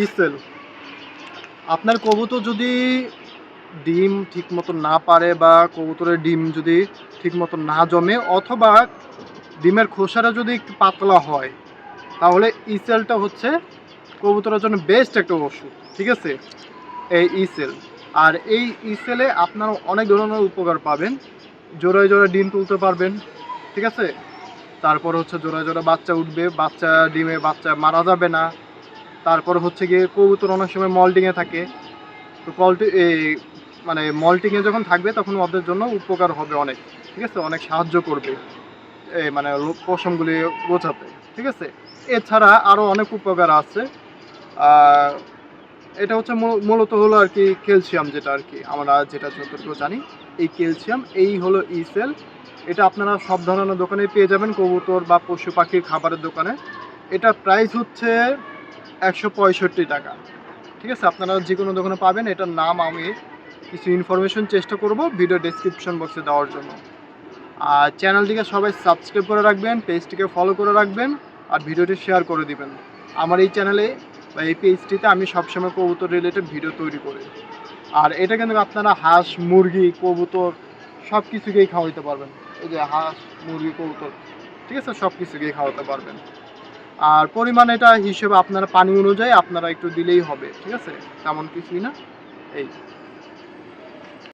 ইসেল, আপনার কবুতর যদি ডিম ঠিক মতো না পারে বা কবুতরের ডিম যদি ঠিক মতো না জমে অথবা ডিমের খোসাটা যদি একটু পাতলা হয়, তাহলে ইসেলটা হচ্ছে কবুতরের জন্য বেস্ট একটা ওষুধ, ঠিক আছে? এই ইসেল। আর এই ইসেলে আপনারা অনেক ধরনের উপকার পাবেন। জোড়ায় জোড়ায় ডিম তুলতে পারবেন, ঠিক আছে? তারপর হচ্ছে জোড়ায় জোড়া বাচ্চা উঠবে, বাচ্চা ডিমে বাচ্চা মারা যাবে না তারপর হচ্ছে গিয়ে কবুতর অনেক সময় মল্টিংয়ে থাকে। তো কলটি এই মানে মল্টিংয়ে যখন থাকবে তখন ওদের জন্য উপকার হবে অনেক, ঠিক আছে? অনেক সাহায্য করবে এই মানে পশমগুলি গোছাতে, ঠিক আছে? এছাড়া আরও অনেক উপকার আছে। এটা হচ্ছে মূল- মূলত হলো আর কি ক্যালসিয়াম যেটা আর কি, আমরা যেটা যতটুকু জানি, এই ক্যালসিয়াম এই হলো ইসেল এটা আপনারা সব ধরনের দোকানে পেয়ে যাবেন, কবুতর বা পশু পাখির খাবারের দোকানে। এটা প্রাইস হচ্ছে একশো পঁয়ষট্টি টাকা। ঠিক আছে? আপনারা যে কোনো দোকানে পাবেন। এটার নাম আমি কিছু ইনফরমেশন চেষ্টা করব ভিডিও ডেসক্রিপশন বক্সে দেওয়ার জন্য। আর চ্যানেলটিকে সবাই সাবস্ক্রাইব করে রাখবেন পেজটিকে ফলো করে রাখবেন আর ভিডিওটি শেয়ার করে দিবেন। আমার এই চ্যানেলে বা এই পেজটিতে আমি সবসময় কবুতর রিলেটেড ভিডিও তৈরি করি। আর এটা কিন্তু আপনারা হাঁস, মুরগি, কবুতর সব কিছুকেই খাওয়াইতে পারবেন। এই যে হাঁস, মুরগি, কবুতর, ঠিক আছে? সব কিছুকেই খাওয়াতে পারবেন। আর পরিমাণ এটা হিসেবে আপনারা পানি অনুযায়ী আপনারা একটু দিলেই হবে, ঠিক আছে? তেমন কিছুই না। এই।